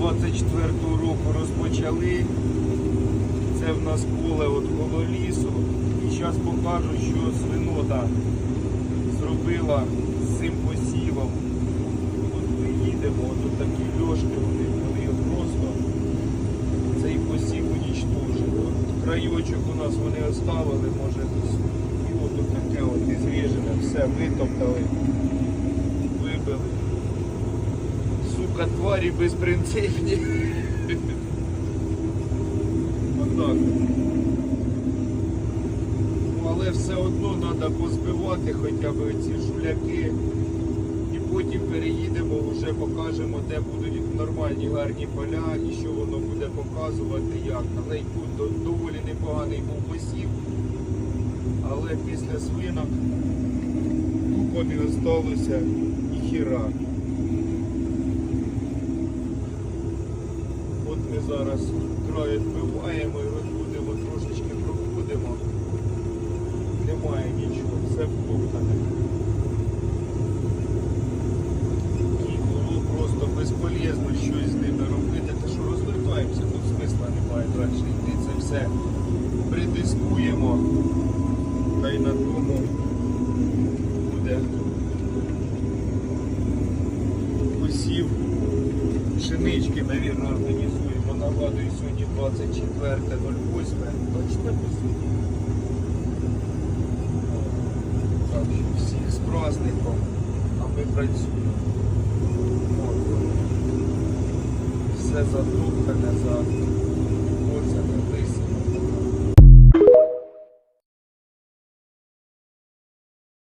24 року розпочали. Це в нас поле от коло лісу. І зараз покажу, що свинота зробила з цим посівом. От ми їдемо, от такі льошки, вони, вони просто цей посів унічтожили. От крайочок у нас вони оставили, може, і от таке от незріжене, все витоптали, Сука, тварі безпринципні. Отак. Ну, але все одно треба позбивати хоча б ці жуляки. І потім переїдемо, вже покажемо, де будуть нормальні гарні поля і що воно буде показувати, як. Але й тут доволі непоганий був посів. Але після свинок тупо не осталося і хіра. От ми зараз край відбиваємо і розбудемо, трошечки проходимо. Немає нічого, все втоптане. І було просто безполезно щось з ними робити. Те, що розвертаємося, тут смисла немає далі йти. Це все придискуємо. Та й на тому буде посів пшенички, мабуть, організуємо. Нагадую, сьогодні 24.08. Точно сьогодні. Так, всіх з праздником, а ми працюємо. Все затоптане за